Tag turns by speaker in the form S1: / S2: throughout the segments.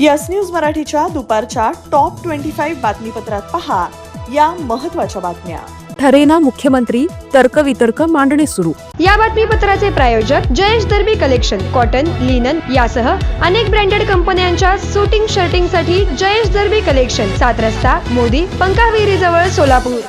S1: Yes news मराठीच्या दुपारच्या top twenty five बातमीपत्रात पहा या महत्त्वाच्या बातम्या.
S2: ठरेना मुख्यमंत्री तर्कवितर्क मांडणे सुरू.
S3: या बातमीपत्राचे प्रायोजक Jayesh Darbi collection cotton linen यासह अनेक ब्रँडेड कंपन्यांच्या सुटिंग शर्टिंगसाठी जयेश दर्बी कलेक्शन सात रस्ता मोदी पंकाविहिरी जवळ सोलापूर.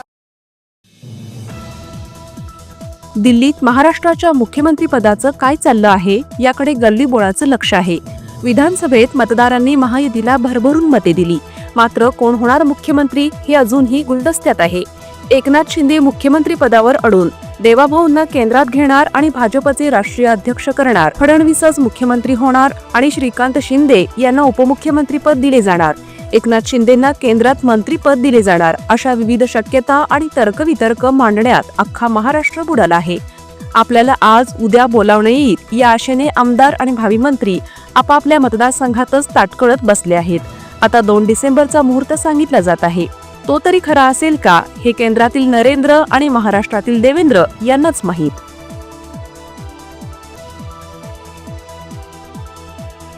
S2: दिल्लीत महाराष्ट्राच्या मुख्यमंत्री पदाचं काय चाललं आहे याकडे गल्लीबोळाचं लक्ष आहे. विधानसभेत मतदारांनी महायुतीला भरभरून मते दिली. मात्र कोण होणार मुख्यमंत्री हे अजूनही गुलदस्त्यात आहे. एकनाथ शिंदे मुख्यमंत्री पदावर अडून देवाभाऊंना केंद्रात घेणार आणि भाजपचे राष्ट्रीय अध्यक्ष करणार. फडणवीसच मुख्यमंत्री होणार आणि श्रीकांत शिंदे यांना उपमुख्यमंत्रीपद दिले जाणार. एकनाथ शिंदेंना केंद्रात मंत्रीपद दिले जाणार अशा विविध शक्यता आणि तर्कवितर्क मांडण्यात अख्खा महाराष्ट्र बुडाला आहे. आपल्याला आज उद्या बोलावणं येईल या आशेने आमदार आणि भावी मंत्री आपापल्या मतदारसंघातच ताटकळत बसले आहेत. आता दोन डिसेंबरचा मुहूर्त सांगितला जात आहे. तो तरी खरा असेल का हे केंद्रातील नरेंद्र आणि महाराष्ट्रातील देवेंद्र यांनाच माहीत.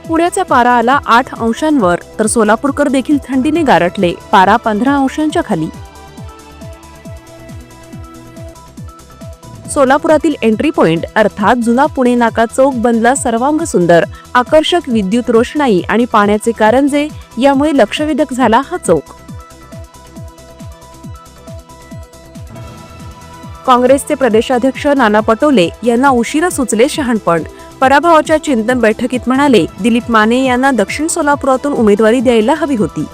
S2: पुण्याचा पारा आला आठ अंशांवर तर सोलापूरकर देखील थंडीने गारटले पारा पंधरा अंशांच्या खाली. सोलापुरातील एंट्री पॉइंट अर्थात जुना पुणे नाका चौक बनला सर्वांग सुंदर. आकर्षक विद्युत रोषणाई आणि पाण्याचे कारंजे यामुळे लक्षवेधक झाला हा चौक. काँग्रेसचे प्रदेशाध्यक्ष नाना पटोले यांना उशिरा सुचले शहाणपण. पराभवाच्या चिंतन बैठकीत म्हणाले दिलीप माने यांना दक्षिण सोलापुरातून उमेदवारी द्यायला हवी होती.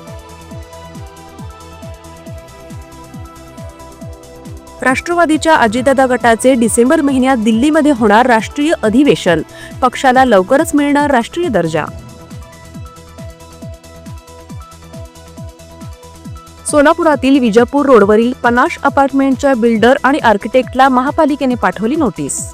S2: राष्ट्रवादीच्या अजितदादा गटाचे डिसेंबर महिन्यात दिल्लीमध्ये होणार राष्ट्रीय अधिवेशन. पक्षाला लवकरच मिळणार राष्ट्रीय दर्जा. सोलापुरातील विजापूर रोडवरील पनाश अपार्टमेंटच्या बिल्डर आणि आर्किटेक्टला महापालिकेने पाठवली नोटीस.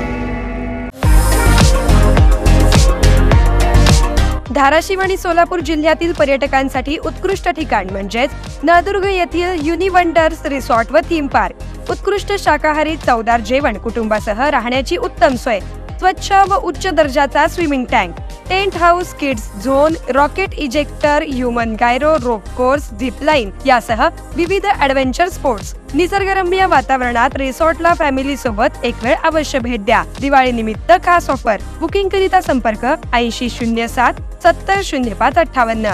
S3: धाराशिव आणि सोलापूर जिल्ह्यातील पर्यटकांसाठी उत्कृष्ट ठिकाण म्हणजेच नळदुर्ग येथील युनिवंडर्स रिसॉर्ट व थीम पार्क. उत्कृष्ट शाकाहारी चवदार जेवण कुटुंबासह राहण्याची उत्तम सोय. स्वच्छ व उच्च दर्जाचा swimming tank tent house kids zone rocket ejector human gyro rope course zipline यासह विविध ऍडव्हेंचर स्पोर्ट्स निसर्गरम्य वातावरणात रिसॉर्टला फॅमिली सोबत एक वेळ अवश्य भेट द्या. दिवाळी निमित्त खास ऑफर बुकिंग करिता संपर्क ऐंशी शून्य सात सत्तर शून्य पाच अठ्ठावन्न.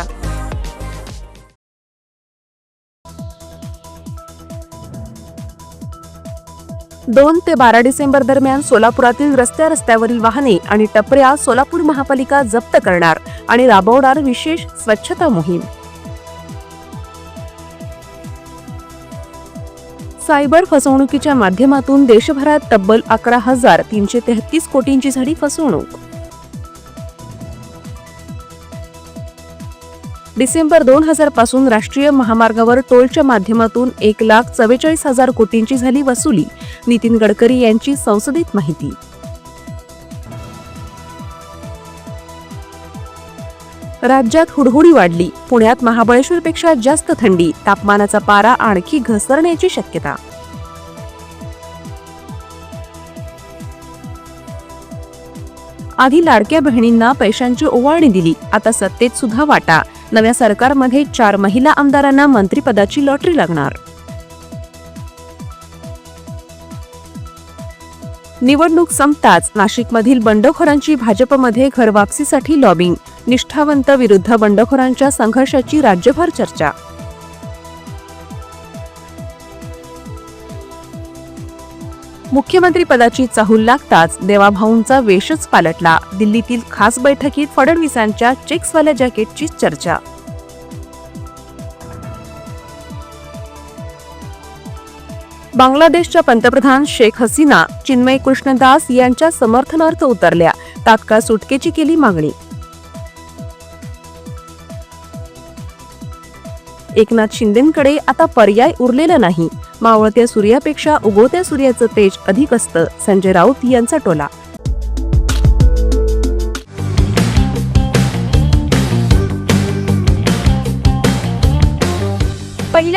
S2: दोन ते बारा डिसेंबर दरम्यान सोलापुरातील रस्त्या रस्त्यावरील वाहने आणि टपऱ्या सोलापूर महापालिका जप्त करणार आणि राबवणार विशेष स्वच्छता मोहीम. सायबर फसवणुकीच्या माध्यमातून देशभरात तब्बल अकरा हजार तीनशे तेहतीस कोटींची झाली फसवणूक. डिसेंबर दोन हजारपासून राष्ट्रीय महामार्गावर टोलच्या माध्यमातून एक लाख चव्वेचाळीस हजार कोटींची झाली वसुली नितीन गडकरी यांची संसदेत माहिती. राज्यात हुडहुडी वाढली. पुण्यात महाबळेश्वरपेक्षा जास्त थंडी तापमानाचा पारा आणखी घसरण्याची शक्यता. आधी लाडक्या बहिणींना पैशांची ओवाळणी दिली. आता सत्तेत सुद्धा वाटा. नव्या सरकारमध्ये चार महिला आमदारांना मंत्रिपदाची लॉटरी लागणार. निवडणूक संपताच नाशिकमधील बंडखोरांची भाजपमध्ये घरवापसीसाठी लॉबिंग. निष्ठावंत विरुद्ध बंडखोरांच्या संघर्षाची राज्यभर चर्चा. मुख्यमंत्रीपदाची चाहूल लागताच देवाभाऊंचा वेशच पालटला. दिल्लीतील खास बैठकीत फडणवीसांच्या चेक्सवाल्या जॅकेटची चर्चा. बांगलादेशच्या पंतप्रधान शेख हसीना चिन्मय कृष्णदास यांच्या समर्थनार्थ उतरल्या. तात्काळ सुटकेची केली मागणी. एकनाथ शिंदेकडे आता पर्याय उरलेला नाही. मावळत्या सूर्यापेक्षा उगवत्या सूर्याचं तेज अधिक असतं संजय राऊत यांचा टोला.
S3: पहिल्या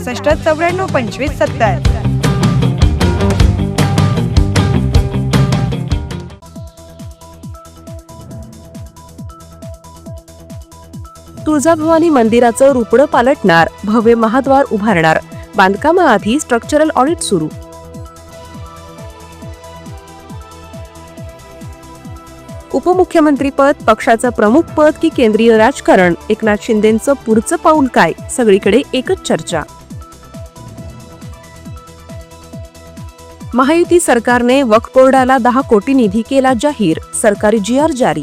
S3: पासष्ट चौऱ्याण्णव पंचवीस सत्तर.
S2: तुळजाभवानी मंदिराचं रुपडं पालटणार भव्य महाद्वार उभारणार. बांधकामाआधी स्ट्रक्चरल ऑडिट सुरू. उपमुख्यमंत्रीपद पक्षाचं प्रमुख पद की केंद्रीय राजकारण? एकनाथ शिंदेचं पुढचं पाऊल काय? सगळीकडे एकच चर्चा. महायुती सरकारने वक्फ बोर्डाला दहा कोटी निधी केला जाहीर. सरकारी जी आर जारी.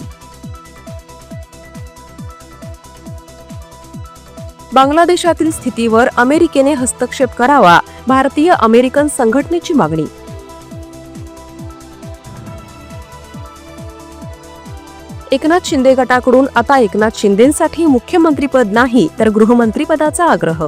S2: बांगलादेशातील स्थितीवर अमेरिकेने हस्तक्षेप करावा भारतीय अमेरिकन संघटनेची मागणी. एकनाथ शिंदे गटाकडून आता एकनाथ शिंदेसाठी मुख्यमंत्रीपद नाही तर गृहमंत्रीपदाचा आग्रह.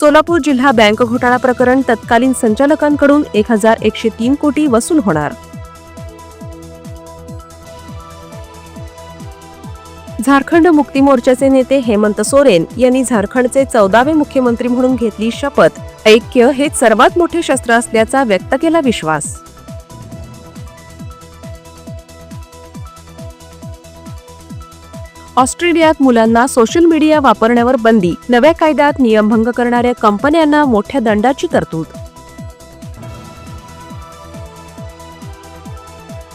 S2: सोलापूर जिल्हा बँक घोटाळा प्रकरण तत्कालीन संचालकांकडून एक हजार एकशे तीन कोटी वसूल होणार. झारखंड मुक्ती मोर्चाचे नेते हेमंत सोरेन यांनी झारखंडचे चौदावे मुख्यमंत्री म्हणून घेतली शपथ. ऐक्य हे सर्वात मोठे शस्त्र असल्याचा व्यक्त केला विश्वास. ऑस्ट्रेलियात मुलांना सोशल मीडिया वापरण्यावर बंदी नव्या कायद्यात नियमभंग करणाऱ्या कंपन्यांना मोठ्या दंडाची तरतूद.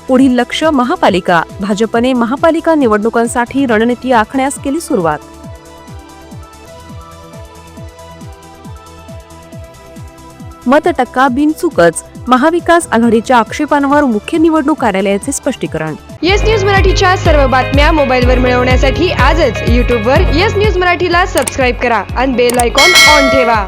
S2: पुढील लक्ष महापालिका भाजपने महापालिका निवडणुकांसाठी रणनीती आखण्यास केली सुरुवात. मत टक्का बिनचूकच महाविकास आघाडीच्या आक्षेपांवर मुख्य निवडणूक कार्यालयाचे स्पष्टीकरण.
S3: येस न्यूज मराठीच्या सर्व बातम्या मोबाईलवर मिळवण्यासाठी आजच यूट्यूबवर येस न्यूज मराठीला सबस्क्राईब करा आणि बेल आयकॉन ऑन ठेवा.